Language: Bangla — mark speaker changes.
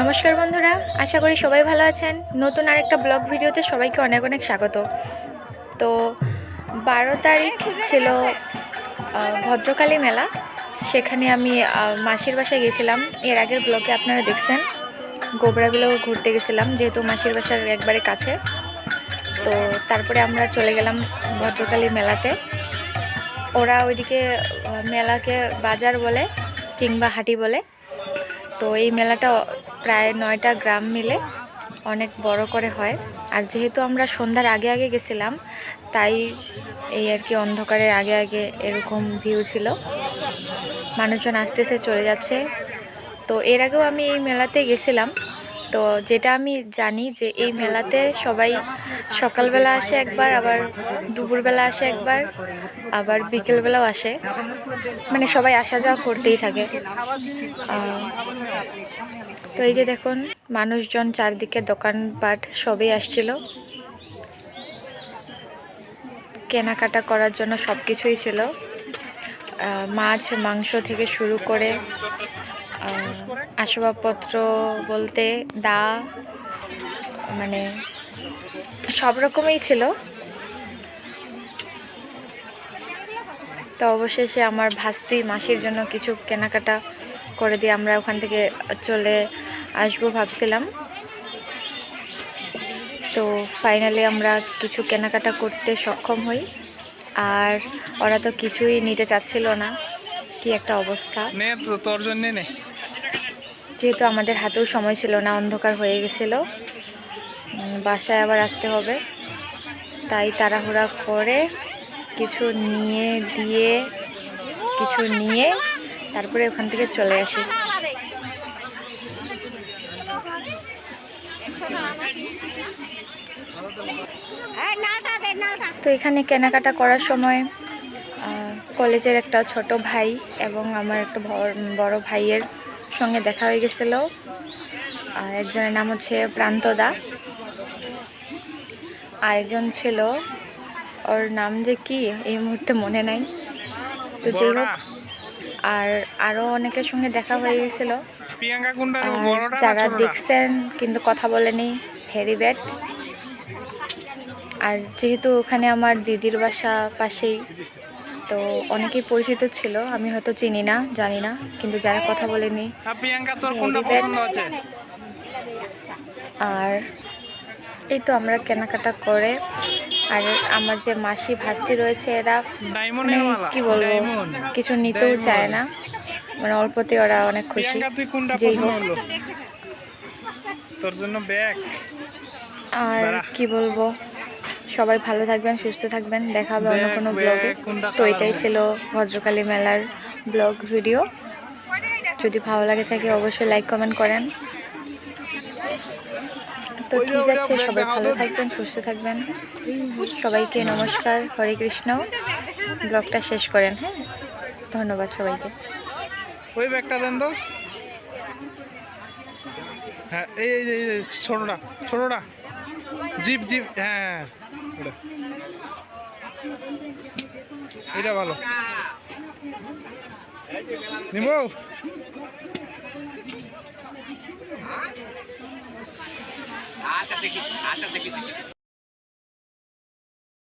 Speaker 1: নমস্কার বন্ধুরা, আশা করি সবাই ভালো আছেন। নতুন আরেকটা ব্লগ ভিডিওতে সবাইকে অনেক অনেক স্বাগত। তো বারো তারিখ ছিল ভদ্রকালী মেলা। সেখানে আমি মাসির বাসায় গেছিলাম। এর আগের ব্লগে আপনারা দেখছেন। গোবরাগুলো ঘুরতে গেছিলাম, যেহেতু মাসির বাসার একবারে কাছে। তো তারপরে আমরা চলে গেলাম ভদ্রকালী মেলাতে। ওরা ওইদিকে মেলাকে বাজার বলে কিংবা হাটি বলে। তো এই মেলাটা প্রায় নয়টা গ্রাম মিলে অনেক বড় করে হয়। আর যেহেতু আমরা সন্ধ্যার আগে আগে গেছিলাম, তাই এই আর কি অন্ধকারের আগে আগে এরকম ভিউ ছিল। মানুষজন আসতেছে, চলে যাচ্ছে। তো এর আগেও আমি এই মেলাতে গেছিলাম। তো যেটা আমি জানি যে এই মেলাতে সবাই সকালবেলা আসে একবার, আবার দুপুরবেলা আসে একবার, আবার বিকেলবেলাও আসে। মানে সবাই আসা যাওয়া করতেই থাকে। তো এই যে দেখুন, মানুষজন চারদিকে দোকানপাট সবই আসছিল। কেনাকাটা করার জন্য সব কিছুই ছিল মাছ, মাংস থেকে শুরু করে আসবাবপত্র বলতে দা মানে সব রকমই ছিল। তো অবশেষে আমার ভাস্তি মাসির জন্য কিছু কেনাকাটা করে দিয়ে আমরা ওখান থেকে চলে আসব ভাবছিলাম। তো ফাইনালি আমরা কিছু কেনাকাটা করতে সক্ষম হই। আর ওরা তো কিছুই নিতে চাচ্ছিল না। কি একটা অবস্থা।
Speaker 2: তোর জন্য নে।
Speaker 1: যেহেতু আমাদের হাতেও সময় ছিল না, অন্ধকার হয়ে গেছিল। বাসায় আবার আসতে হবে। তাই তাড়াহুড়া করে কিছু নিয়ে, দিয়ে কিছু নিয়ে তারপরে ওখান থেকে চলে আসি। তো এখানে কেনাকাটা করার সময় কলেজের একটা ছোট ভাই এবং আমার একটা বড়- ভাইয়ের সঙ্গে দেখা হয়ে গেছিল। আর একজনের নাম হচ্ছে প্রান্তদা। আরেকজন ছিল ওর নাম যে কি এই মুহূর্তে মনে নাই। তো যাই হোক আর আরও অনেকের সঙ্গে দেখা হয়ে গেছিল। যারা দেখছেন কিন্তু কথা বলেনি ভেরি ব্যাড আর যেহেতু ওখানে আমার দিদির বাসা পাশেই তো অনেকেই পরিচিত ছিল আমি হয়তো চিনি না জানি না কিন্তু যারা কথা বলেনি
Speaker 2: আর
Speaker 1: আর এই তো আমরা কেনাকাটা করে আর আমার যে মাসি ভাস্তি রয়েছে এরা মানে কি বলব কিছু নিতেও চায় না। মানে অল্পতে ওরা অনেক খুশি। যেই হোক।
Speaker 2: তোর জন্য ব্যাগ।
Speaker 1: আর কি বলব? সবাই ভালো থাকবেন সুস্থ থাকবেন। দেখা হবে অন্য কোনো ব্লগে তো এটাই ছিল ভদ্রকালী মেলার ব্লগ ভিডিও যদি ভালো লাগে থাকে অবশ্যই লাইক কমেন্ট করেন। তো ঠিক আছে সবাই ভালো থাকবেন সুস্থ থাকবেন। সবাইকে নমস্কার হরে কৃষ্ণ। ব্লগটা শেষ করেন হ্যাঁ? ধন্যবাদ সবাইকে।
Speaker 2: ওই ব্যাগটা দেন তো। হ্যাঁ এই, ছোটটা ছোটটা। জিপ জিপ হ্যাঁ। ওটা। এটা ভালো। নিব
Speaker 3: আচ্ছা দেখি আচ্ছা দেখি।